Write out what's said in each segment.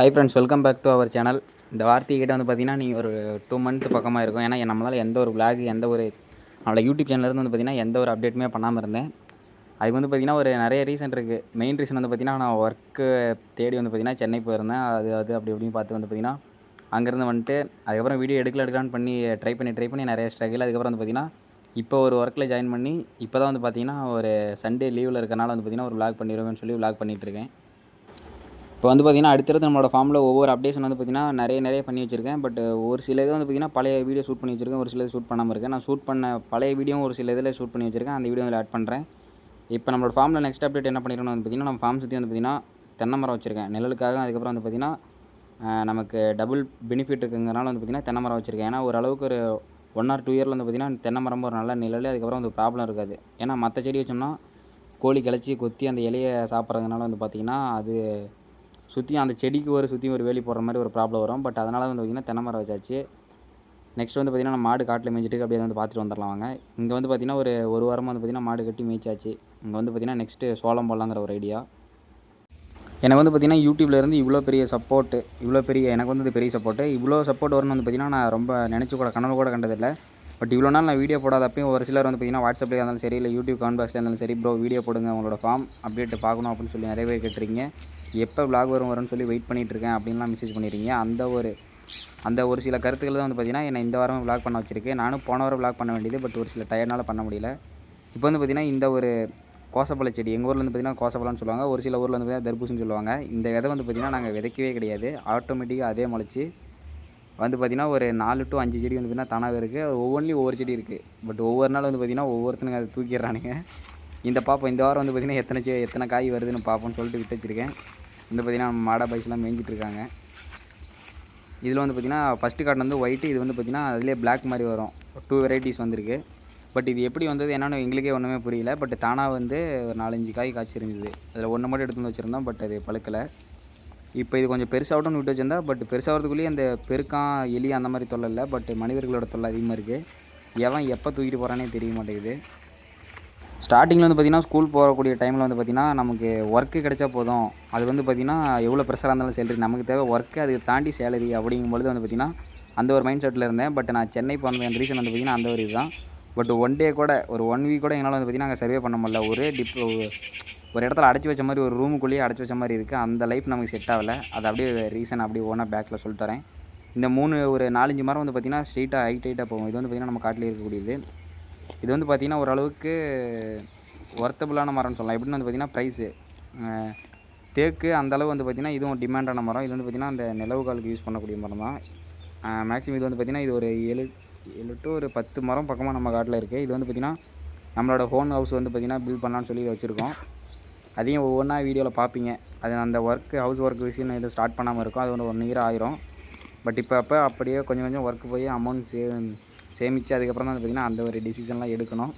Hi friends welcome back to our channel இந்த வார்த்தைக்கிட்ட வந்து பார்த்தீங்கன்னா நீங்கள் ஒரு டூ மந்த் பக்கமாக இருக்கும். ஏன்னா நம்மளால் எந்த ஒரு vlog எந்த ஒரு நம்மளோட யூடியூப் சேனல்லேருந்து வந்து பார்த்தீங்கன்னா எந்த ஒரு அப்டேட்டுமே பண்ணாமல் இருந்தேன். அதுக்கு வந்து பார்த்தீங்கன்னா ஒரு நிறைய ரீசன் இருக்குது மெயின் ரீசன் வந்து பார்த்திங்கன்னா நான் ஒர்க்கு தேடி வந்து பார்த்தீங்கன்னா சென்னை போயிருந்தேன். அது அது அப்படி இப்படின்னு பார்த்து வந்து பார்த்திங்கன்னா அங்கேருந்து வந்துட்டு அதுக்கப்புறம் வீடியோ எடுக்கல எடுக்கலான்னு பண்ணி ட்ரை பண்ணி ட்ரை பண்ணி நிறைய ஸ்ட்ரகிள் அதுக்கப்புறம் வந்து பார்த்தீங்கன்னா இப்போ ஒரு ஒர்க்கில் ஜாயின் பண்ணி இப்போ தான் வந்து பார்த்தீங்கன்னா ஒரு சண்டே லீவில் இருக்கிறனால வந்து பார்த்தீங்கன்னா ஒரு விளாக் பண்ணிடுவேன்னு சொல்லி விளாக் பண்ணிகிட்ருக்கேன் இப்போ வந்து பார்த்திங்கன்னா அடுத்தடுத்து நம்மளோட ஃபார்மில் ஒவ்வொரு அப்டேஷன் வந்து பார்த்திங்கன்னா நிறைய நிறைய பண்ணி வச்சிருக்கேன். பட் ஒரு சில இது வந்து பார்த்திங்கன்னா பழைய வீடியோ ஷூட் பண்ணி வச்சிருக்கேன். ஒரு சில ஷூட் பண்ணாமல் இருக்கேன். நான் ஷூட் பண்ண பழைய வீடியோவும் ஒரு சில இதில் ஷூட் பண்ணி வச்சிருக்கேன். அந்த வீடியோ ஆட் பண்ணுறேன் இப்போ நம்மளோட ஃபார்மில் நெக்ஸ்ட் அப்டேட் என்ன பண்ணிக்கணும் வந்து பார்த்திங்கன்னா நம்ம ஃபார்ம் சுற்றி வந்து பார்த்திங்கன்னா தென்னை மரம் வச்சிருக்கேன். நிழலுக்காக அதுக்கப்புறம் வந்து பார்த்திங்கன்னா நமக்கு டபுள் பெனிஃபிட் இருக்குங்கிறனால வந்து பார்த்திங்கன்னா தென்னை மரம் வச்சிருக்கேன். ஏன்னா ஓரளவுக்கு ஒரு ஒன் ஆர் டூ இயரில் வந்து பார்த்திங்கன்னா தென்னை மரம் ஒரு நல்ல நிழல் அதுக்கப்புறம் வந்து ப்ராப்ளம் இருக்காது. ஏன்னா மற்ற செடி வச்சோம்னா கோழி கிளச்சி கொத்தி அந்த இலையை சாப்பிட்றதுனால வந்து பார்த்திங்கன்னா அது சுற்றி அந்த செடிக்கு ஒரு சுற்றி ஒரு வேலி போடுற மாதிரி ஒரு ப்ராப்ளம் வரும். பட் அதனால் வந்து பார்த்திங்கன்னா தென்னை மரம் வச்சாச்சு. நெக்ஸ்ட் வந்து பார்த்திங்கன்னா நம்ம மாடு காட்டில் மேய்ச்சிட்டு அப்படியே வந்து பார்த்துட்டு வந்துடலாம் வாங்க. இங்கே வந்து பார்த்திங்கன்னா ஒரு ஒரு வாரமாக வந்து பார்த்திங்கன்னா மாடு கட்டி மேய்ச்சாச்சு. இங்கே வந்து பார்த்திங்கன்னா நெக்ஸ்ட்டு சோளம் போடலாங்கிற ஒரு ஐடியா எனக்கு வந்து பார்த்திங்கன்னா யூடியூப்லேருந்து இவ்வளோ பெரிய சப்போர்ட்டு இவ்வளோ பெரிய எனக்கு வந்து பெரிய சப்போர்ட்டு இவ்வளோ சப்போர்ட் வரும்னு வந்து பார்த்திங்கன்னா நான் ரொம்ப நினச்சி கூட கனவு கூட கண்டதில்லை. பட் இவ்வளோ நாள் நான் வீடியோ போடாதப்பையும் ஒரு சிலர் வந்து பார்த்திங்கன்னா வாட்ஸ்அப்லேயே இருந்தாலும் சரி இல்லை யூடியூப் கான்பாக்ஸில் இருந்தாலும் சரி ப்ரோ வீடியோ போடுங்க உங்களோட ஃபார்ம் அப்டேட் பார்க்கணும் அப்படின்னு சொல்லி நிறைய பேர் கேட்டிருக்கீங்க. எப்போ விளாக் வரும் வரும்னு சொல்லி வெயிட் பண்ணிகிட்ருக்கேன் இருக்கேன் அப்படின்லாம் மெசேஜ் பண்ணிடுறீங்க அந்த ஒரு அந்த ஒரு சில கருத்துக்கள் தான் வந்து பார்த்திங்கன்னா என்னை இந்த வாரம் விளாக் பண்ண வச்சிருக்கேன் நானும் போன வாரம் விளாக் பண்ண வேண்டியது பட் ஒரு சில டயர்னால் பண்ண முடியல. இப்போ வந்து பார்த்திங்கன்னா இந்த ஒரு கோசப்பழ செடி எங்கள் ஊரில் வந்து பார்த்திங்கன்னா கோசப்பழம்னு சொல்லுவாங்க. ஒரு சில ஊரில் வந்து பார்த்திங்கன்னா தர்பூசணின்னு சொல்லுவாங்க. இந்த விதை வந்து பார்த்திங்கன்னா நாங்கள் விதைக்கவே கிடையாது. ஆட்டோமேட்டிக்காக அதே முளைச்சி வந்து பார்த்திங்கன்னா ஒரு நாலு டு அஞ்சு செடி வந்து பார்த்திங்கன்னா தானாகவே இருக்குது ஒவ்வொன்றிலையும் ஒவ்வொரு செடி இருக்குது பட் ஒவ்வொரு நாள் வந்து பார்த்திங்கன்னா ஒவ்வொருத்தனுங்க அதை தூக்கிடுறானுங்க. இந்த பாப்போம் இந்த வாரம் வந்து பார்த்திங்கன்னா எத்தனை செ எத்தனை காய் வருதுன்னு பார்ப்போம்னு சொல்லிட்டு விட்டு வச்சுருக்கேன். வந்து பார்த்திங்கன்னா நம்ம மாடா பைஸ்லாம் மேய்ஞ்சிட்ருக்காங்க இதில் வந்து பார்த்திங்கன்னா ஃபஸ்ட்டு கார்டு வந்து ஒயிட்டு இது வந்து பார்த்திங்கன்னா அதிலே பிளாக் மாதிரி வரும். டூ வெரைட்டிஸ் வந்திருக்கு. பட் இது எப்படி வந்தது என்னென்னு எங்களுக்கே ஒன்றுமே புரியல. பட் தானாக வந்து ஒரு நாலஞ்சு காய் காய்ச்சிருந்தது. அதில் ஒன்று மட்டும் எடுத்து வந்து வச்சுருந்தோம். பட் அது பழுக்கலை. இப்போ இது கொஞ்சம் பெருசாகட்டும்னு விட்டு வச்சிருந்தா பட் பெருசாகிறதுக்குள்ளேயே அந்த பெருக்கான் எலி அந்த மாதிரி தொல்லை இல்லை. பட் மனிதர்களோட தொல்லை அதிகமாக இருக்குது எவன் எப்போ தூக்கிட்டு போகிறானே தெரிய மாட்டேங்குது. ஸ்டார்டிங்கில் வந்து பார்த்திங்கன்னா ஸ்கூல் போகக்கூடிய டைமில் வந்து பார்த்திங்கன்னா நமக்கு ஒர்க்கு கிடைச்சா போதும். அது வந்து பார்த்திங்கன்னா எவ்வளோ ப்ரெஷராக இருந்தாலும் சேலரி நமக்கு தேவை ஒர்க்கு அதுக்கு தாண்டி சேலரி அப்படிங்கும்பொழுது வந்து பார்த்திங்கன்னா அந்த ஒரு மைண்ட் செட்டில் இருந்தேன். பட் நான் சென்னை போனது அந்த ரீசன் வந்து பார்த்திங்கன்னா அந்த ஒரு இதுதான். பட் ஒன் டே கூட ஒரு ஒன் வீக் கூட என்னால் வந்து பார்த்திங்கன்னா அங்கே சர்வே பண்ண முடியல. ஒரே டிப் ஒரு இடத்துல அடைச்சி வச்ச மாதிரி ஒரு ரூமுக்குள்ளேயே அடைச்சி வச்ச மாதிரி இருக்குது அந்த லைஃப் நமக்கு செட் ஆகலை. அது அப்படியே ரீசன் அப்படியே ஓனாக பேக்கில் சொல்லிட்டு வரேன். இந்த மூணு ஒரு நாலஞ்சு மரம் வந்து பார்த்திங்கன்னா ஸ்ட்ரெயிட்டாக ஹைட் ஹைட்டாக போகும். இது வந்து பார்த்திங்கன்னா நம்ம காட்டிலே இருக்கக்கூடியது. இது வந்து பார்த்திங்கன்னா ஓரளவுக்கு ஒர்த்தபுளான மரம்னு சொல்லலாம். எப்படின்னு வந்து பார்த்திங்கன்னா ப்ரைஸு தேக்கு அந்தளவு வந்து பார்த்திங்கன்னா இதுவும் டிமாண்டான மரம். இது வந்து பார்த்திங்கன்னா அந்த நிலவு காலுக்கு யூஸ் பண்ணக்கூடிய மரம் தான். மேக்ஸிமம் இது வந்து பார்த்திங்கன்னா இது ஒரு ஏழு ஏழு டு ஒரு பத்து மரம் பக்கமாக நம்ம காட்டில் இருக்குது இது வந்து பார்த்திங்கன்னா நம்மளோட ஹோன் ஹவுஸ் வந்து பார்த்திங்கன்னா பில்ட் பண்ணலான்னு சொல்லி வச்சுருக்கோம். அதையும் ஒவ்வொன்றா வீடியோவில் பார்ப்பீங்க. அது அந்த ஒர்க்கு ஹவுஸ் ஒர்க் விஷயம் எதுவும் ஸ்டார்ட் பண்ணாமல் இருக்கும் அது ஒன்று ஒன் இயர் ஆயிரும். பட் இப்போ அப்போ அப்படியே கொஞ்சம் கொஞ்சம் ஒர்க் போய் அமௌண்ட் சே சேமித்து அதுக்கப்புறம் தான் வந்து பார்த்திங்கன்னா அந்த ஒரு டிசிஷன்லாம் எடுக்கணும்.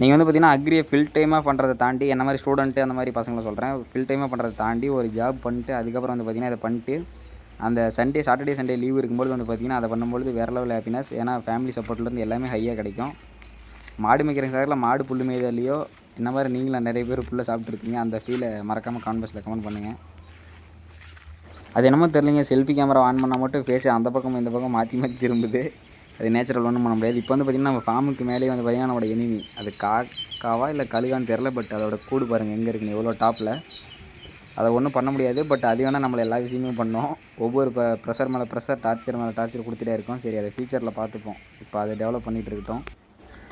நீங்கள் வந்து பார்த்தீங்கன்னா அக்ரியை ஃபில் டைமாக பண்ணுறதை தாண்டி என்ன மாதிரி ஸ்டூடெண்ட்டு அந்த மாதிரி பசங்களை சொல்கிறேன் ஃபில் டைமாக பண்ணுறதை தாண்டி ஒரு ஜாப் பண்ணிட்டு அதுக்கப்புறம் வந்து பார்த்திங்கன்னா இதை பண்ணிட்டு அந்த சண்டே சாட்டர்டே சண்டே லீவ் இருக்கும்போது வந்து பார்த்திங்கன்னா அதை பண்ணும்பொழுது வேறு லெவல் ஹாப்பினஸ் ஏன்னா ஃபேமிலி சப்போர்ட்லேருந்து எல்லாமே ஹையாக கிடைக்கும். மாடு மேய்க்கிற சாரில் மாடு புல் மேய்தலையோ இந்த மாதிரி நீங்களும் நிறைய பேர் புல்லை சாப்பிட்ருக்கீங்க அந்த ஃபீலை மறக்காமல் கான்வர்ஸில் கமெண்ட் பண்ணுங்கள் அது என்னமோ தெரிலிங்க செல்ஃபி கேமரா ஆன் பண்ணால் மட்டும் ஃபேஸ் அந்த பக்கம் இந்த பக்கம் மாற்றி மாற்றி திரும்புது. அது நேச்சுரல் ஒன்றும் பண்ண முடியாது. இப்போ வந்து பார்த்திங்கன்னா நம்ம ஃபார்முக்கு மேலேயே வந்து பார்த்திங்கன்னா நம்மளோட எனிமி அது காக்காவா இல்லை கழுகான்னு தெரில பட் அதோட கூடு பாருங்கள் எங்கே இருக்குன்னு எவ்வளோ டாப்பில் அதை ஒன்றும் பண்ண முடியாது பட் அது வேணால் நம்மளை எல்லா விஷயமும் பண்ணோம். ஒவ்வொரு இப்போ ப்ரெஷர் மேலே ப்ரெஷர் டார்ச்சர் மேலே டார்ச்சர் கொடுத்துட்டே இருக்கோம். சரி அதை ஃபியூச்சரில் பார்த்துப்போம். இப்போ அதை டெவலப் பண்ணிகிட்டு இருக்கட்டும்.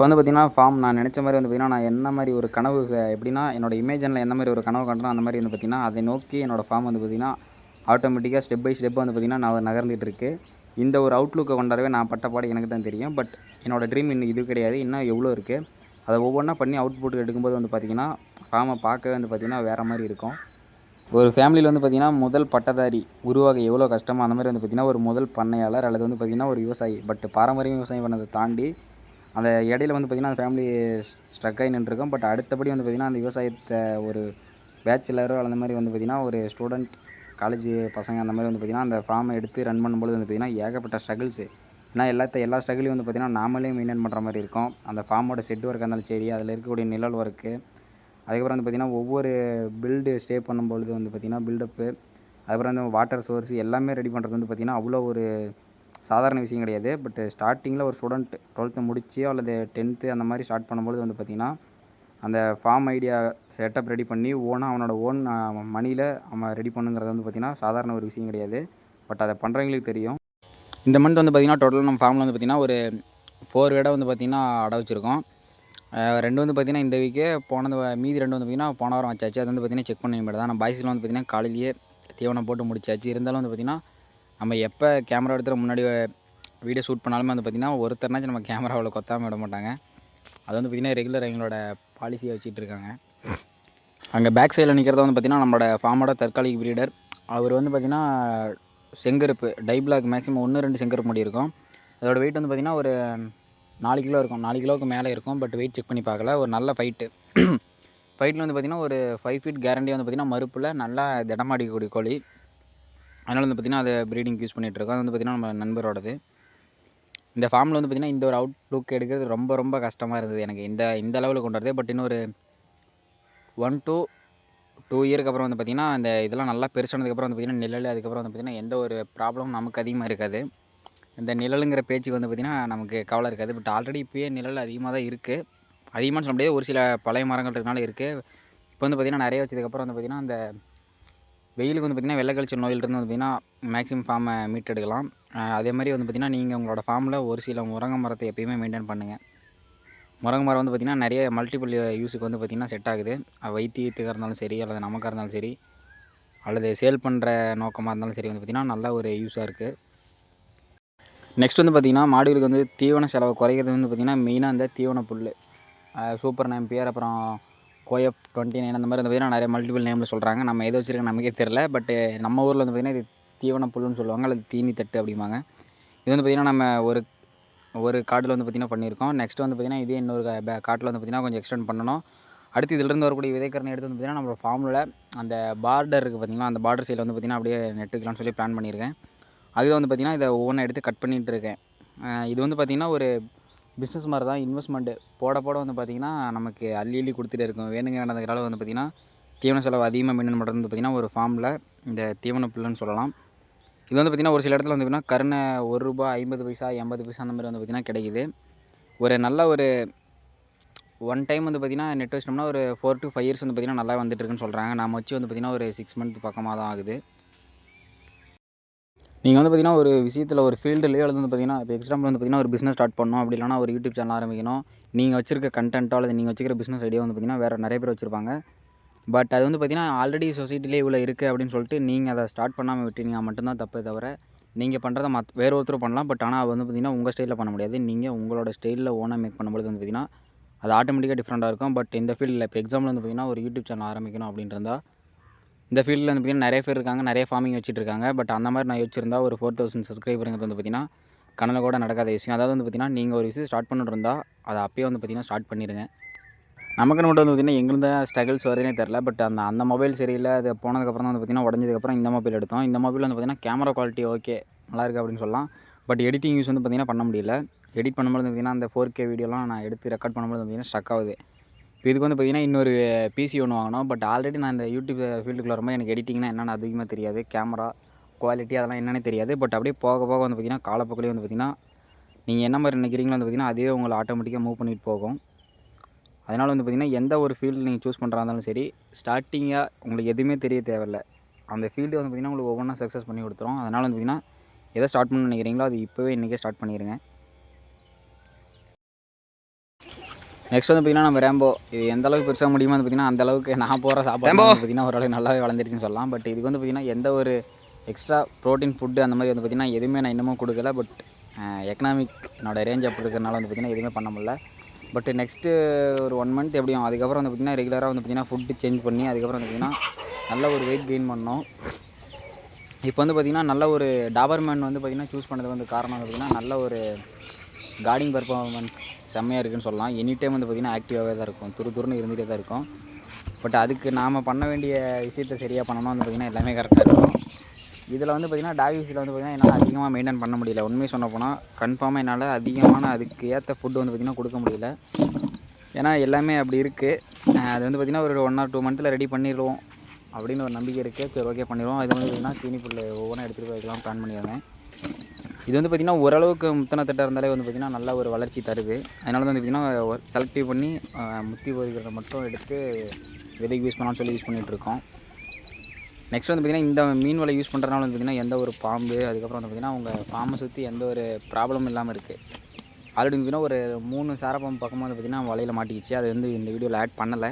இப்போ வந்து பார்த்திங்கன்னா ஃபார்ம் நான் நினச்ச மாதிரி வந்து பார்த்திங்கன்னா நான் என்ன மாதிரி ஒரு கனவு எப்படின்னா என்னோடய இமேஜனில் என்ன மாதிரி ஒரு கனவு கண்டனோ அந்த மாதிரி வந்து பார்த்திங்கன்னா அதை நோக்கி என்னோடய ஃபார்ம் வந்து பார்த்திங்கன்னா ஆட்டோமேட்டிக்காக ஸ்டெப் பை ஸ்டெப் வந்து பார்த்திங்கன்னா நான் நகர்ந்துட்டு இருக்கு இந்த ஒரு அவுட்லுக்கை கொண்டாடவே நான் பட்ட பாடு எனக்கு தான் தெரியும் பட் என்னோடய ட்ரீம் இன்னும் இது கிடையாது இன்னும் எவ்வளோ இருக்குது அதை ஒவ்வொன்றா பண்ணி அவுட்புட் எடுக்கும்போது வந்து பார்த்திங்கன்னா ஃபார்மை பார்க்கவே வந்து பார்த்திங்கன்னா வேறு மாதிரி இருக்கும் ஒரு ஃபேமிலியில் வந்து பார்த்திங்கன்னா முதல் பட்டதாரி உருவாக எவ்வளோ கஷ்டமாக அந்த மாதிரி வந்து பார்த்திங்கன்னா ஒரு முதல் பண்ணையாளர் அல்லது வந்து பார்த்திங்கன்னா ஒரு விவசாயி பட் பாரம்பரிய விவசாயம் பண்ணதை தாண்டி அந்த இடையில வந்து பார்த்திங்கன்னா அந்த ஃபேமிலி ஸ்ட்ரக் ஆகி நின்றுருக்கோம். பட் அடுத்தபடி வந்து பார்த்திங்கன்னா அந்த விவசாயத்தை ஒரு பேச்சுலரோ அந்த மாதிரி வந்து பார்த்திங்கன்னா ஒரு ஸ்டூடெண்ட் காலேஜ் பசங்க அந்த மாதிரி வந்து பார்த்திங்கன்னா அந்த ஃபார்மை எடுத்து ரன் பண்ணும்போது வந்து பார்த்திங்கன்னா ஏகப்பட்ட ஸ்ட்ரகிள்ஸு ஏன்னா எல்லாத்த எல்லா ஸ்ட்ரகிளையும் வந்து பார்த்திங்கன்னா நாமளே மெயின்டைன் பண்ணுற மாதிரி இருக்கும். அந்த ஃபார்மோட செட் ஒர்க்காக இருந்தாலும் சரி அதில் இருக்கக்கூடிய நிழல் ஒர்க்கு அதுக்கப்புறம் வந்து பார்த்திங்கன்னா ஒவ்வொரு பில்டு ஸ்டே பண்ணும்பொழுது வந்து பார்த்திங்கன்னா பில்டப்பு அதுக்கப்புறம் வந்து வாட்டர் சோர்ஸ் எல்லாமே ரெடி பண்ணுறது வந்து பார்த்திங்கன்னா அவ்வளோ ஒரு சாதாரண விஷயம் கிடையாது பட் ஸ்டார்டிங்கில் ஒரு ஸ்டூடெண்ட் டுவெல்த்து முடிச்சு அல்லது டென்த்து அந்த மாதிரி ஸ்டார்ட் பண்ணும்பொழுது வந்து பார்த்திங்கன்னா அந்த ஃபார்ம் ஐடியா செட்டப் ரெடி பண்ணி ஓனாக அவனோட ஓன் மணியில் அவன் ரெடி பண்ணுங்கிறது வந்து பார்த்திங்கன்னா சாதாரண ஒரு விஷயம் கிடையாது பட் அதை பண்ணுறவங்களுக்கு தெரியும் இந்த மந்த் வந்து பார்த்திங்கன்னா டோட்டலாக நம்ம ஃபார்மில் வந்து பார்த்திங்கன்னா ஒரு ஃபோர் விட வந்து பார்த்திங்கன்னா அடை வச்சுருக்கோம் ரெண்டு வந்து பார்த்திங்கன்னா இந்த வீக்கே போனது மீதி ரெண்டு வந்து பார்த்திங்கன்னா போன வாரம் வச்சாச்சு அது வந்து பார்த்திங்கன்னா செக் பண்ணி தான் நம்ம பாய்ஸில் வந்து பார்த்திங்கன்னா காலையிலேயே தீவனம் போட்டு முடிச்சாச்சு இருந்தாலும் வந்து பார்த்திங்கன்னா நம்ம எப்போ கேமரா எடுத்துகிட்டு முன்னாடி வீடியோ ஷூட் பண்ணாலுமே வந்து பார்த்திங்கன்னா ஒருத்தர்னாச்சும் நம்ம கேமராவில் கொத்தாமல் விட மாட்டாங்க. அது வந்து பார்த்திங்கன்னா ரெகுலர் எங்களோட பாலிசியை வச்சுட்டு இருக்காங்க. அங்கே பேக் சைடில் நிற்கிறத வந்து பார்த்திங்கன்னா நம்மளோட ஃபார்மோட தற்காலிக பிரீடர் அவர் வந்து பார்த்திங்கன்னா செங்கருப்பு டை பிளாக் மேக்ஸிமம் ஒன்று ரெண்டு செங்கருப்பு முடி இருக்கும். அதோட வெயிட் வந்து பார்த்திங்கன்னா ஒரு நாலு கிலோ இருக்கும். நாலு கிலோவுக்கு மேலே இருக்கும் பட் வெயிட் செக் பண்ணி பார்க்கல. ஒரு நல்ல ஃபைட்டு ஃபைட்டில் வந்து பார்த்திங்கன்னா ஒரு ஃபைவ் ஃபீட் கேரண்டி வந்து பார்த்திங்கன்னா மறுப்பில் நல்லா திடமாடிக்கக்கூடிய கோழி. அதனால் வந்து பார்த்திங்கன்னா அதை ப்ரீடிங் யூஸ் பண்ணிகிட்ருக்கோம் அது வந்து பார்த்திங்கன்னா நம்ம நண்பரோடது. இந்த ஃபார்மில் வந்து பார்த்திங்கன்னா இந்த ஒரு அவுட் லுக் எடுக்கிறது ரொம்ப ரொம்ப கஷ்டமாக இருந்தது எனக்கு. இந்த இந்த லெவலுக்கு கொண்டு வரது. பட் இன்னொரு ஒன் டூ டூ இயருக்கு அப்புறம் வந்து பார்த்திங்கன்னா இந்த இதெல்லாம் நல்லா பெருசானதுக்கப்புறம் வந்து பார்த்திங்கன்னா நிழல் அதுக்கப்புறம் வந்து பார்த்திங்கன்னா எந்த ஒரு ப்ராப்ளமும் நமக்கு அதிகமாக இருக்காது. இந்த நிழலுங்கிற பேச்சுக்கு வந்து பார்த்திங்கன்னா நமக்கு கவலை இருக்காது. பட் ஆல்ரெடி இப்போயே நிழல் அதிகமாக தான் இருக்குது அதிகமாக சொல்ல முடியாது. ஒரு சில பழைய மரங்கள் இருக்கனால இருக்குது இப்போ வந்து பார்த்திங்கன்னா நிறைய வச்சதுக்கப்புறம் வந்து பார்த்திங்கன்னா அந்த வெயிலுக்கு வந்து பார்த்திங்கன்னா வெள்ளை கழிச்சல் நோயிலிருந்து வந்து பார்த்திங்கன்னா மேக்ஸிமம் ஃபார்மை மீட் எடுக்கலாம் அதே மாதிரி வந்து பார்த்திங்கன்னா நீங்கள் உங்களோட ஃபார்மில் ஒரு சில முருங்கை மரத்தை எப்பயுமே மெயின்டைன் பண்ணுங்கள் முருங்கை மரம் வந்து பார்த்திங்கன்னா நிறைய மல்டிபிள் யூஸுக்கு வந்து பார்த்திங்கன்னா செட் ஆகுது. வைத்தியத்துக்காக இருந்தாலும் சரி அல்லது நமக்காக இருந்தாலும் சரி அல்லது சேல் பண்ணுற நோக்கமாக இருந்தாலும் சரி வந்து பார்த்திங்கன்னா நல்ல ஒரு யூஸாக இருக்குது நெக்ஸ்ட் வந்து பார்த்திங்கன்னா மாடுகளுக்கு வந்து தீவன செலவு குறைக்கிறது வந்து பார்த்திங்கன்னா மெயினாக இந்த தீவன புல் சூப்பர் நம்பியர் அப்புறம் கோஎஃப் டுவெண்ட்டி நைன் அந்த மாதிரி வந்து பார்த்திங்கன்னா நிறைய மல்டிபிள் நேமில் சொல்கிறாங்க நம்ம எது வச்சுருக்கோம் நமக்கே தெரில பட் நம்ம ஊரில் வந்து பார்த்திங்கன்னா இது தீவன புல்லுன்னு சொல்லுவாங்க அல்லது தீனி தட்டு அப்படிம்பாங்க இது வந்து பார்த்திங்கன்னா நம்ம ஒரு ஒரு காட்டில் வந்து பார்த்திங்கன்னா பண்ணியிருக்கோம் நெக்ஸ்ட் வந்து பார்த்திங்கன்னா இதே இன்னொரு பே- காட்டில் வந்து பார்த்திங்கன்னா கொஞ்சம் எக்ஸ்டெண்ட் பண்ணணும் அடுத்து இதிலிருந்து வரக்கூடிய விதைக்கரணை எடுத்து வந்து பார்த்திங்கன்னா நம்மளோட ஃபார்மில் அந்த பார்டர் இருக்குது பார்த்திங்கன்னா அந்த பார்டர் சைடில் வந்து பார்த்திங்கன்னா அப்படியே நெட் வைக்கலாம்னு சொல்லி பிளான் பண்ணியிருக்கேன் அதுதான் வந்து பார்த்திங்கன்னா இதை ஒவ்வொன்றா எடுத்து கட் பண்ணிகிட்டு இருக்கேன் இது வந்து பார்த்திங்கன்னா ஒரு பிஸ்னஸ் மாதிரி தான் இன்வெஸ்ட்மெண்ட்டு போட போட வந்து பார்த்திங்கன்னா நமக்கு அள்ளி அள்ளி கொடுத்துட்டே இருக்கும். வேணுங்க வேணாததுனால வந்து பார்த்திங்கன்னா தீவன செலவு அதிகமாக மெயின்டைன் பண்ணுறது வந்து பார்த்திங்கன்னா ஒரு ஃபார்மில் இந்த தீவன புல்லுன்னு சொல்லலாம். இது வந்து பார்த்திங்கன்னா ஒரு சில இடத்துல வந்து பார்த்திங்கன்னா கருணை ஒரு ரூபா ஐம்பது பைசா எண்பது பைசா அந்த மாதிரி வந்து பார்த்திங்கன்னா கிடைக்குது. ஒரு நல்ல ஒரு ஒன் டைம் வந்து பார்த்திங்கன்னா நெட் வச்சிட்டோம்னா ஒரு ஃபோர் டு ஃபைவ் இயர்ஸ் வந்து பார்த்திங்கன்னா நல்லா வந்துட்டு இருக்குன்னு சொல்கிறாங்க நம்ம வச்சு வந்து பார்த்திங்கன்னா ஒரு சிக்ஸ் மந்த் பக்கமாக தான் ஆகுது. நீங்கள் வந்து பார்த்திங்கன்னா ஒரு விஷயத்தில் ஒரு ஃபீல்டுலேயே வந்து பார்த்திங்கன்னா இப்போ எக்ஸாம்பிள் வந்து பார்த்திங்கன்னா ஒரு பிஸ்னஸ் ஸ்டார்ட் பண்ணணும் அப்படி இல்லைனா ஒரு யூடியூப் சேனல் ஆரம்பிக்கணும். நீங்கள் வச்சிருக்க கண்டென்ட்டோ அல்லது நீங்கள் வச்சிருக்க பிஸ்னஸ் ஐடியா வந்து பார்த்திங்கன்னா வேறு நிறைய பேர் வச்சுருப்பாங்க. பட் அது வந்து பார்த்திங்கன்னா ஆல்ரெடி சொசைட்டிலே இவ்வளோ இருக்குது அப்படின்னு சொல்லிட்டு நீங்கள் அதை ஸ்டார்ட் பண்ணாமல் விட்டீங்க மட்டும்தான் தப்பே தவிர நீங்கள் பண்ணுறத மத் வேறு ஒருத்தர் பண்ணலாம். பட் ஆனால் அது வந்து பார்த்திங்கன்னா உங்கள் ஸ்டைலில் பண்ண முடியாது. நீங்கள் உங்களோட ஸ்டைலில் ஓனாக மேக் பண்ணும்போது வந்து பார்த்திங்கன்னா அது ஆட்டோமேட்டிக்காக டிஃப்ரெண்ட்டாக இருக்கும். பட் இந்த ஃபீல்டில் இப்போ எக்ஸாம்பிள் வந்து பார்த்திங்கன்னா ஒரு யூடியூப் சேனல் ஆரம்பிக்கணும் அப்படின்றதா இந்த ஃபீல்டில் வந்து பார்த்திங்கன்னா நிறைய பேர் இருக்காங்க நிறைய ஃபார்மிங் வச்சுட்டு இருக்காங்க பட் அந்த மாதிரி நான் யோசிச்சிருந்தா ஒரு ஃபோர் தௌசண்ட் சப்ஸ்கிரைபருங்கிறது வந்து பார்த்திங்கன்னா கனவில் கூட நடக்காத விஷயம் அதாவது வந்து பார்த்திங்கன்னா நீங்கள் ஒரு விஷயம் ஸ்டார்ட் பண்ணிட்டு இருந்தால் அதை அப்பயே வந்து பார்த்திங்கன்னா ஸ்டார்ட் பண்ணிடுங்க நமக்குன்னு மட்டும் வந்து பார்த்திங்கன்னா எங்கிருந்த ஸ்ட்ரகிள்ஸ் வருதுனே தெரில பட் அந்த அந்த மொபைல் சரியில்லை அது போனதுக்கப்புறம் தான் வந்து பார்த்திங்கன்னா உடஞ்சதுக்கப்புறம் இந்த மொபைல் எடுத்தோம் இந்த மொபைல் வந்து பார்த்திங்கன்னா கேமரா குவாலிட்டி ஓகே நல்லா இருக்குது அப்படின்னு சொல்லலாம் பட் எடிட்டிங் யூஸ் வந்து பார்த்திங்கன்னா பண்ண முடியல எடிட் பண்ணும்போது பார்த்திங்கன்னா அந்த ஃபோர் கே வீடியோலாம் நான் எடுத்து ரெக்கார்ட் பண்ணும்போது பார்த்திங்கன்னா ஸ்ட்ரக் ஆகுது இப்போ இதுக்கு வந்து பார்த்திங்கன்னா இன்னொரு பிசி ஒன்று வாங்கினோம். பட் ஆல்ரெடி நான் இந்த யூடியூப் ஃபீல்டுக்குள்ள வரும்போது எனக்கு எடிட்டிங்னா என்னென்னு அதிகமாக தெரியாது. கேமரா குவாலிட்டி அதெல்லாம் என்னென்னு தெரியாது. பட் அப்படியே போக போக வந்து பார்த்திங்கன்னா காலப்போக்கிலே வந்து பார்த்திங்கன்னா நீங்கள் என்ன மாதிரி நினைக்கிறீங்களோ வந்து பார்த்திங்கன்னா அதே உங்களை ஆட்டோமேட்டிக்காக மூவ் பண்ணிட்டு போகும். அதனால் வந்து பார்த்திங்கன்னா எந்த ஒரு ஃபீல்டு நீங்கள் சூஸ் பண்ணுறா இருந்தாலும் சரி ஸ்டார்டிங்காக உங்களுக்கு எதுவுமே தெரிய தேவையில்ல. அந்த ஃபீல்டு வந்து பார்த்திங்கன்னா உங்களுக்கு ஒவ்வொன்றா சக்ஸஸ் பண்ணி கொடுத்துரும். அதனால் வந்து பார்த்திங்கன்னா எதை ஸ்டார்ட் பண்ணணும்னு நினைக்கிறீங்களோ அது இப்போவே இன்றைக்கே ஸ்டார்ட் பண்ணிடுங்க நெக்ஸ்ட் வந்து பார்த்திங்கன்னா நம்ம ரேம்போ இது எந்த அளவுக்கு பெருசாக முடியுமோ வந்து பார்த்திங்கன்னா அந்த அளவுக்கு நான் போகிற சாப்பாடு பார்த்திங்கன்னா ஓரளவுக்கு நல்லாவே வளர்ந்துருச்சுன்னு சொல்லலாம் பட் இதுக்கு வந்து பார்த்திங்கன்னா எந்த ஒரு எக்ஸ்ட்ரா ப்ரோட்டீன் ஃபுட்டு அந்த மாதிரி வந்து பார்த்திங்கன்னா எதுவுமே நான் இன்னமும் கொடுக்கல பட் எக்கனாமிக் என்னோட ரேஞ்ச் அப்படி இருக்கிறனால வந்து பார்த்திங்கன்னா எதுவுமே பண்ண முடியல பட் நெக்ஸ்ட்டு ஒரு ஒன் மந்த் எப்படியும் அதுக்கப்புறம் வந்து பார்த்திங்கன்னா ரெகுலராக வந்து பார்த்திங்கன்னா ஃபுட்டு சேஞ்ச் பண்ணி அதுக்கப்புறம் வந்து பார்த்திங்கன்னா நல்ல ஒரு வெயிட் கெயின் பண்ணோம் இப்போ வந்து பார்த்திங்கன்னா நல்ல ஒரு டாபர்மேன் வந்து பார்த்திங்கன்னா சூஸ் பண்ணது வந்து காரணம் வந்து பார்த்திங்கன்னா நல்ல ஒரு கார்டிங் பர்ஃபார்மன்ஸ் செம்மையாக இருக்குன்னு சொல்லலாம். எனி டைம் வந்து பார்த்திங்கன்னா ஆக்டிவாகவே தான் இருக்கும். துரு துருன்னு இருந்துகிட்டே தான் இருக்கும். பட் அதுக்கு நாம் பண்ண வேண்டிய விஷயத்தை சரியாக பண்ணணும் வந்து பார்த்திங்கன்னா எல்லாமே கரெக்டாக இருக்கும். இதில் வந்து பார்த்திங்கன்னா டாகிஸில் வந்து பார்த்திங்கன்னா என்னால் அதிகமாக மெயின்டைன் பண்ண முடியல. உண்மையை சொன்ன போனால் கன்ஃபார்மாக என்னால் அதிகமான அதுக்கு ஏற்ற ஃபுட்டு வந்து பார்த்திங்கன்னா கொடுக்க முடியல. ஏன்னா எல்லாமே அப்படி இருக்குது அது வந்து பார்த்திங்கன்னா ஒரு ஒன் ஆர் டூ மந்த்தில் ரெடி பண்ணிடுவோம் அப்படின்னு ஒரு நம்பிக்கை இருக்குது சரி ஓகே பண்ணிடுவோம் இது வந்து பார்த்திங்கன்னா தீனி புல் ஒவ்வொன்றா எடுத்துகிட்டு போய் வைக்கலாம் பிளான் பண்ணியிருந்தேன். இது வந்து பார்த்திங்கன்னா ஓரளவுக்கு முத்தன தட்டாக இருந்தாலே வந்து பார்த்திங்கன்னா நல்ல ஒரு வளர்ச்சி தருது. அதனால வந்து பார்த்திங்கன்னா செலக்டிவ் பண்ணி முத்தி பொறிக்கிறத மட்டும் எடுத்து விதைக்கு யூஸ் பண்ணலாம்னு சொல்லி யூஸ் பண்ணிகிட்டு இருக்கோம். நெக்ஸ்ட் வந்து பார்த்திங்கன்னா இந்த மீன் வலை யூஸ் பண்ணுறதுனால வந்து பார்த்திங்கன்னா எந்த ஒரு பாம்பு அதுக்கப்புறம் வந்து பார்த்திங்கன்னா உங்கள் ஃபார்மை சுற்றி எந்த ஒரு ப்ராப்ளமும் இல்லாமல் இருக்குது ஆல்ரெடி பார்த்தீங்கன்னா பார்த்திங்கன்னா ஒரு மூணு சாரப்பாம்பு பக்கமாக வந்து பார்த்திங்கன்னா வலையில் மாட்டிக்கிச்சு. அது வந்து இந்த வீடியோவில் ஆட் பண்ணலை.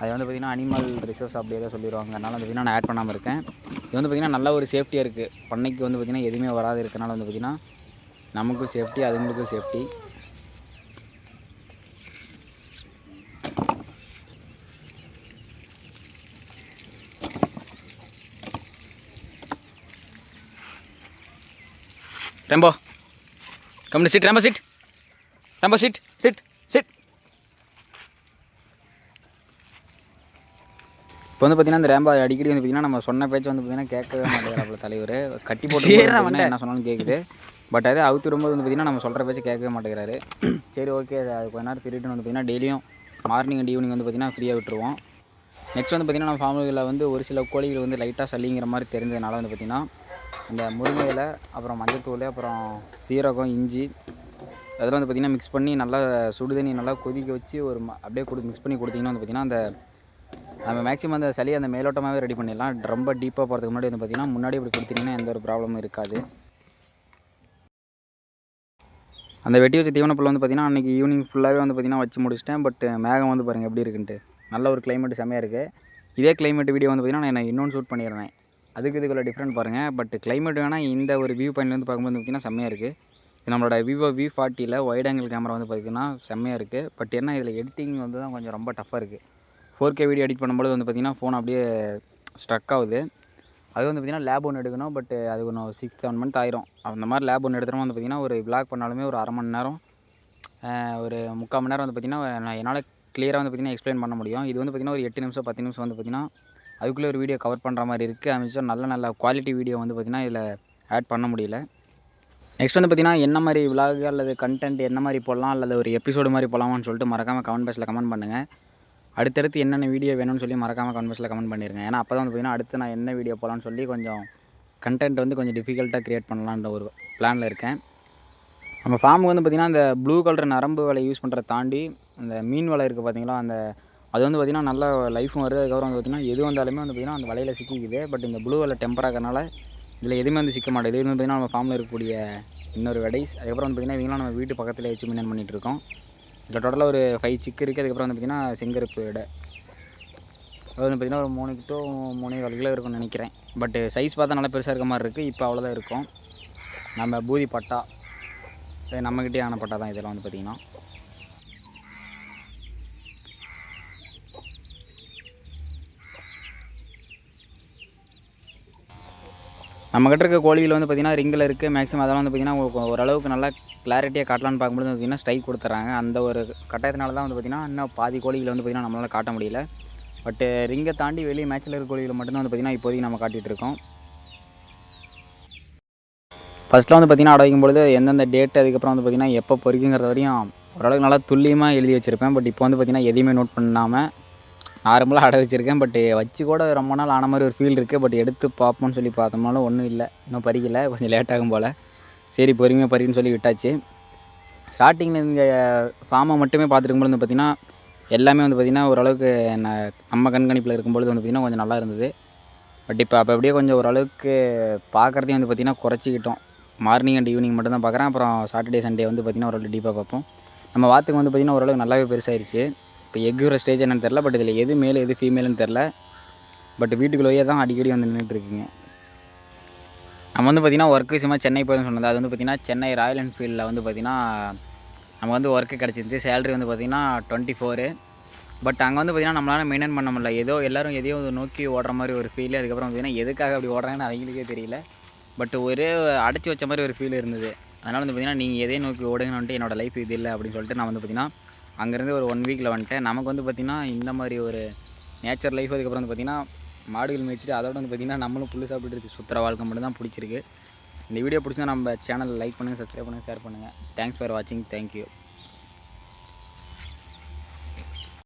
அது வந்து பார்த்திங்கன்னா அனிமல் ரிசர்வ்ஸ் அப்படி ஏதோ சொல்லிடுவாங்க அதனால் வந்து பார்த்திங்கன்னா நான் ஆட் பண்ணாமல் இருக்கேன். இது வந்து பார்த்திங்கன்னா நல்ல ஒரு சேஃப்டியாக இருக்குது பண்ணைக்கு வந்து பார்த்திங்கன்னா எதுவுமே வராது இருக்கனால வந்து பார்த்திங்கன்னா நமக்கும் safety அதுங்களுக்கும் safety Rambo come sit Rambo sit Rambo sit sit sit இப்போ வந்து பார்த்தீங்கன்னா இந்த ரேம்பா அடிக்கடி வந்து பார்த்தீங்கன்னா நம்ம சொன்ன பேச்சு வந்து பார்த்தீங்கன்னா கேட்கவே மாட்டேங்கிறாப்புல தலைவர் கட்டி போட்டு என்ன சொன்னாலும் கேட்குது பட் அது அவுத்து விடும்போது வந்து பார்த்தீங்கன்னா நம்ம சொல்கிற பேச்சு கேட்கவே மாட்டேங்கிறாரு சரி ஓகே அது கொஞ்ச நேரம் திருட்டு வந்து பார்த்தீங்கன்னா டெய்லியும் மார்னிங் அண்ட் ஈவினிங் வந்து பார்த்தீங்கன்னா ஃப்ரீயாக விட்டுருவோம் நெக்ஸ்ட் வந்து பார்த்திங்கன்னா நம்ம ஃபார்முகளில் வந்து ஒரு சில கோழிகள் வந்து லைட்டாக சளிங்கிற மாதிரி தெரிஞ்சதுனால வந்து பார்த்திங்கன்னா இந்த முருங்கை இலை அப்புறம் மஞ்சத்தூள் அப்புறம் சீரகம் இஞ்சி அதெல்லாம் வந்து பார்த்திங்கன்னா மிக்ஸ் பண்ணி நல்லா சுடுதண்ணி நல்லா கொதிக்க வச்சு ஒரு அப்படியே கொடு மிக்ஸ் பண்ணி கொடுத்தீங்கன்னா வந்து பார்த்திங்கன்னா அந்த நம்ம மேக்ஸிமம் அந்த சளி அந்த மேலோட்டமாகவே ரெடி பண்ணிடலாம். ரொம்ப டீப்பாக போகிறதுக்கு முன்னாடி வந்து பார்த்திங்கன்னா முன்னாடி இப்படி கொடுத்தீங்கன்னா எந்த ஒரு ப்ராப்ளமும் இருக்காது. அந்த வெட்டி வச்ச தீவன வந்து பார்த்திங்கன்னா அன்றைக்கி ஈவினிங் ஃபுல்லாகவே வந்து பார்த்திங்கன்னா வச்சு முடிச்சிட்டேன். பட் மேகம் வந்து பாருங்கள் எப்படி இருக்குன்ட்டு. நல்ல ஒரு கிளைமேட் செம்மையாக இருக்குது இதே கிளைமேட் வீடியோ வந்து பார்த்திங்கன்னா நான் இன்னொன்று ஷூட் பண்ணிடுறேன். அதுக்கு இதுக்குள்ள டிஃப்ரெண்ட் பாருங்கள் பட் கிளைமேட் வேணால் இந்த ஒரு வியூ பாயிண்ட்லேருந்து பார்க்கும்போது பார்த்திங்கன்னா செம்மையாக இருக்குது நம்மளோட விவோ வி ஃபார்ட்டியில் ஒயிட் ஆங்கிள் கேமரா வந்து பார்த்திங்கன்னா செம்மையாக இருக்குது பட் என்ன இதில் எடிட்டிங் வந்து தான் கொஞ்சம் ரொம்ப டஃப்பாக இருக்குது ஃபோர் கே வீடியோ எடிட் பண்ணும்போது வந்து பார்த்திங்கன்னா ஃபோன் அப்படியே ஸ்ட்ரக் ஆகுது. அது வந்து பார்த்திங்கன்னா லேப் ஒன்று எடுக்கணும் பட் அது ஒன்று சிக்ஸ் செவன் மந்த் ஆயிரும். அந்த மாதிரி லேப் ஒன்று எடுத்துகிறோம் வந்து பார்த்திங்கன்னா ஒரு vlog பண்ணாலுமே ஒரு அரை மணி நேரம் ஒரு முக்கால் மணி நேரம் வந்து பார்த்திங்கன்னா என்னால் கிளியராக வந்து பார்த்திங்கன்னா எக்ஸ்பிளைன் பண்ண முடியும். இது வந்து பார்த்திங்கன்னா ஒரு எட்டு நிமிஷம் பத்து நிமிஷம் வந்து பார்த்திங்கன்னா அதுக்குள்ளே ஒரு வீடியோ கவர் பண்ணுற மாதிரி இருக்குது அது நல்ல நல்ல குவாலிட்டி வீடியோ வந்து பார்த்திங்கன்னா இதில் ஆட் பண்ண முடியல. நெக்ஸ்ட் வந்து பார்த்திங்கன்னா என்ன மாதிரி விலாக் அல்லது கண்டென்ட் என்ன மாதிரி போடலாம் அல்லது ஒரு எபிசோடு மாதிரி போடலாமான்னு சொல்லிட்டு மறக்காமல் கமெண்ட் பாக்ஸில் கமெண்ட் பண்ணுங்கள் அடுத்தடுத்து என்னென்ன வீடியோ வேணும்னு சொல்லி மறக்காமல் கமெண்ட் பாக்ஸில் கமெண்ட் பண்ணிருங்க. ஏன்னா அப்போ தான் வந்து பார்த்திங்கன்னா அடுத்து நான் என்ன வீடியோ போகலான்னு சொல்லி கொஞ்சம் கண்டென்ட் வந்து கொஞ்சம் டிஃபிகல்ட்டாக க்ரியேட் பண்ணலான்ற ஒரு பிளானில் இருக்கேன். நம்ம ஃபார்முக்கு வந்து பார்த்திங்கன்னா அந்த ப்ளூ கலர் நரம்பு வலை யூஸ் பண்ணுறத தாண்டி அந்த மீன் வலை இருக்குது பார்த்திங்களா அந்த அது வந்து பார்த்திங்கன்னா நல்ல லைஃபும் வருது. அதுக்கப்புறம் வந்து பார்த்திங்கன்னா எது வந்தாலுமே வந்து பார்த்திங்கன்னா அந்த வலையில் சிக்கிக்குது. பட் இந்த ப்ளூ வலை டெம்பர் இதில் எதுவுமே வந்து சிக்க மாட்டேது இது வந்து பார்த்திங்கன்னா நம்ம ஃபார்மில் இருக்கக்கூடிய இன்னொரு வெடைஸ். அதுக்கப்புறம் வந்து பார்த்திங்கன்னா இவங்களாம் நம்ம வீட்டு பக்கத்தில் வச்சு மெயின்டைன் பண்ணிகிட்டு இருக்கோம். இதில் டோட்டலாக ஒரு ஃபைவ் சிக்கு இருக்குது அதுக்கப்புறம் வந்து பார்த்திங்கன்னா செங்கருப்பு இடை அது வந்து பார்த்திங்கன்னா ஒரு மூணு கிட்டோ மூணு கால் கிலோ இருக்கும்னு நினைக்கிறேன். பட் சைஸ் பார்த்தா நல்லா பெருசாக இருக்க மாதிரி இருக்குது இப்போ அவ்வளோதான் இருக்கும். நம்ம பூதி பட்டா இது நம்மக்கிட்டே ஆன பட்டா தான் இதெல்லாம் வந்து பார்த்திங்கன்னா நம்மக்கிட்ட இருக்க கோழிகள் வந்து பார்த்திங்கன்னா ரிங்கில் இருக்குது மேக்ஸிமம் அதெல்லாம் வந்து பார்த்திங்கன்னா உங்களுக்கு ஓரளவுக்கு நல்லா கிளாரிட்டியாக காட்டலான்னு பார்க்கும்போது வந்து பார்த்திங்கன்னா ஸ்ட்ரைக் கொடுத்துட்றாங்க. அந்த ஒரு கட்டாயத்தினால தான் வந்து பார்த்திங்கன்னா இன்னும் பாதி கோழிகளை வந்து பார்த்திங்கன்னா நம்மளால் காட்ட முடியல. பட்டு ரிங்கை தாண்டி வெளியே மேட்ச்சில் இருக்க கோழிகளை மட்டும்தான் வந்து பார்த்திங்கன்னா இப்போதைக்கு நம்ம காட்டிகிட்டு இருக்கோம். ஃபஸ்ட்டில் வந்து பார்த்திங்கன்னா அடை வைக்கும்பொழுது எந்தெந்த டேட் அதுக்கப்புறம் வந்து பார்த்திங்கன்னா எப்போ பொறிக்குங்கிறது வரையும் ஓரளவுக்கு நல்லா துல்லியமாக எழுதி வச்சுருப்பேன். பட் இப்போ வந்து பார்த்திங்கன்னா எதையுமே நோட் பண்ணாமல் நார்மலாக அடை வச்சுருக்கேன். பட் வச்சு கூட ரொம்ப நாள் ஆன மாதிரி ஒரு ஃபீல் இருக்குது பட் எடுத்து பார்ப்போம்னு சொல்லி பார்த்தோம்னாலும் ஒன்றும் இல்லை. இன்னும் பறிக்கலை. கொஞ்சம் லேட் ஆகும் போல். சரி பொறுமையாக பறிக்குன்னு சொல்லி விட்டாச்சு. ஸ்டார்டிங்கில் இந்த ஃபார்மை மட்டுமே பார்த்துருக்கும்போது வந்து பார்த்திங்கன்னா எல்லாமே வந்து பார்த்திங்கன்னா ஓரளவுக்கு ந- நம்ம கண்காணிப்பில் இருக்கும்பொழுது வந்து பார்த்திங்கன்னா கொஞ்சம் நல்லா இருந்தது. பட் இப்போ அப்போ அப்படியே கொஞ்சம் ஓரளவுக்கு பார்க்குறதையும் வந்து பார்த்திங்கன்னா குறைச்சிக்கிட்டோம். மார்னிங் அண்ட் ஈவினிங் மட்டும் தான் பார்க்குறேன். அப்புறம் சாட்டர்டே சண்டே வந்து பார்த்திங்கன்னா ஓரளவுக்கு டீப்பாக பார்ப்போம். நம்ம வாத்துக்கு வந்து பார்த்திங்கன்னா ஓரளவுக்கு நல்லாவே பெருசாயிருச்சு. இப்போ எக் ஸ்டேஜ் என்னன்னு தெரில பட் இதில் எது மேலே எது ஃபீமேலுன்னு தெரில பட் வீட்டுக்குள்ளேயே தான் அடிக்கடி வந்து நின்றுட்டுருக்குங்க நம்ம வந்து பார்த்திங்கன்னா ஒர்க் விஷயமா சென்னை போயிருந்தோம் சொன்னது. அது வந்து பார்த்திங்கன்னா சென்னை ராயல் என்ஃபீல்டில் வந்து பார்த்திங்கன்னா நம்ம வந்து ஒர்க்கு கிடச்சிருந்துச்சி. சேலரி வந்து பார்த்திங்கன்னா டுவெண்ட்டி ஃபோரு பட் அங்கே வந்து பார்த்திங்கன்னா நம்மளால் மெயின்டைன் பண்ண முடியல. ஏதோ எல்லோரும் எதையோ நோக்கி ஓடுற மாதிரி ஒரு ஃபீல் அதுக்கப்புறம் பார்த்திங்கன்னா எதுக்காக அப்படி ஓடுறாங்கன்னு அவங்களுக்கே தெரியல. பட் ஒரே அடைச்சி வச்ச மாதிரி ஒரு ஃபீல் இருந்தது. அதனால் வந்து பார்த்திங்கன்னா நீங்கள் எதே நோக்கி ஓடுங்கன்னு வந்துட்டு என்னோடய லைஃப் இது இல்லை அப்படின்னு சொல்லிட்டு நான் வந்து பார்த்திங்கன்னா அங்கேருந்து ஒரு ஒன் வீக்கில் வந்துட்டேன். நமக்கு வந்து பார்த்திங்கன்னா இந்த மாதிரி ஒரு நேச்சர் லைஃப் அதுக்கப்புறம் வந்து பார்த்திங்கன்னா மாடுகள் மேய்ச்சிட்டு அதோட வந்து பார்த்திங்கன்னா நம்மளும் புல் சாப்பிட்டுருக்கு சுற்றுற வாழ்க்கை மட்டும் தான் பிடிச்சிருக்கு. இந்த வீடியோ பிடிச்சா நம்ம சேனல் லைக் பண்ணுங்கள் சப்ஸ்கிரைப் பண்ணுங்கள் ஷேர் பண்ணுங்கள் தேங்க்ஸ் ஃபார் வாட்சிங் தேங்க்யூ